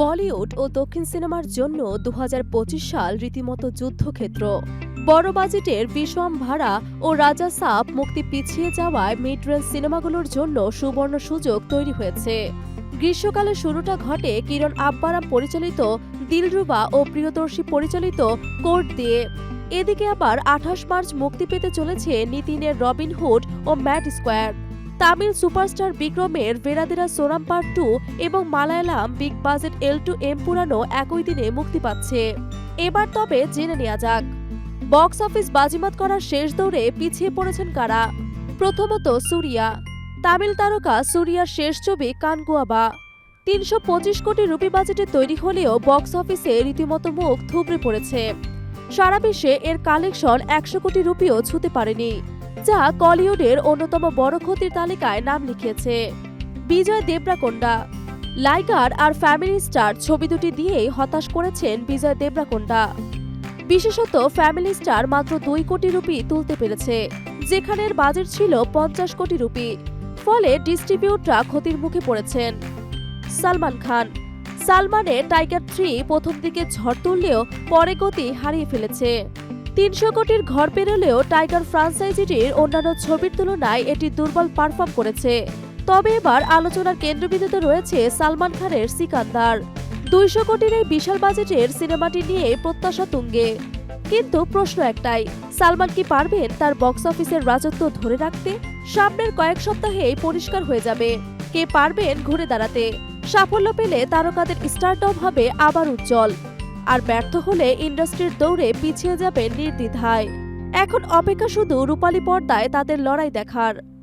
বলিউড ও দক্ষিণ সিনেমার জন্য দু হাজার পঁচিশ সাল রীতিমতো যুদ্ধক্ষেত্র। বড় বাজেটের ভাড়া ও রাজা সাপ মুক্তি পিছিয়ে যাওয়ায় মিড রেঞ্জ সিনেমাগুলোর জন্য সুবর্ণ সুযোগ তৈরি হয়েছে। গ্রীষ্মকালে শুরুটা ঘটে কিরণ আব্বারাম পরিচালিত, দিলরুবা ও প্রিয়দর্শী পরিচালিত কোর্ট দিয়ে। এদিকে আবার আঠাশ মার্চ মুক্তি পেতে চলেছে নিতিনের রবিনহুড ও ম্যাট স্কোয়ার। তামিল সুপারস্টার বিক্রমের ভেরাদেরা সোরাম পার্ট টু এবং Malayalam big budget L two Empuraan একই দিনে মুক্তি পাচ্ছে। এবার তবে জেনে নেওয়া যাক, বক্স অফিস বাজিমাত করার শেষ দৌড়ে পিছিয়ে পড়েছেন কারা? প্রথমত সুরিয়া, তামিল তারকা সুরিয়ার শেষ ছবি কানগুয়াবা। তিনশো পঁচিশ কোটি রুপি বাজেটে তৈরি হলেও বক্স অফিসে রীতিমতো মুখ থুবড়ে পড়েছে। সারা বিশ্বে এর কালেকশন একশো কোটি রুপিও ছুতে পারেনি। যা কলিউডের অন্যতম বড় ক্ষতির তালিকায় নাম লিখিয়েছে। বিজয় দেবরাকোন্ডা। লাইকার আর ফ্যামিলি স্টার ছবি দুটি দিয়েই হতাশ করেছেন বিজয় দেবরাকোন্ডা। বিশেষত ফ্যামিলি স্টার মাত্র দুই কোটি রুপি তুলতে পেরেছে যেখানে বাজেট ছিল পঞ্চাশ কোটি রুপি, ফলে ডিস্ট্রিবিউটরা ক্ষতির মুখে পড়েছেন। সালমান খান। সালমানের টাইগার থ্রি প্রথম দিকে ঝড় তুললেও পরে গতি হারিয়ে ফেলেছে। তিনশো কোটির ঘর পেরোলেও টাইগার ফ্রাঞ্চাইজিটির অন্যান্য ছবির তুলনায় এটি দুর্বল পারফর্ম করেছে। তবে এবার আলোচনার কেন্দ্রবিন্দুতে রয়েছে সালমান খানের সিকান্দার। দুইশো কোটির এই বিশাল বাজেটের সিনেমাটি নিয়ে প্রত্যাশা তুঙ্গে। কিন্তু প্রশ্ন একটাই, সালমান কি পারবেন তার বক্স অফিসের রাজত্ব ধরে রাখতে? সামনের কয়েক সপ্তাহেই পরিষ্কার হয়ে যাবে। কে পারবেন ঘুরে দাঁড়াতে? সাফল্য পেলে তারকাদের স্টারটপ হবে আবার উজ্জ্বল। আর ব্যর্থ হলে ইন্ডাস্ট্রির দৌড়ে পিছিয়ে যাবে নির্দ্বিধায়। এখন অপেক্ষা শুধু রূপালী পর্দায় তাদের লড়াই দেখার।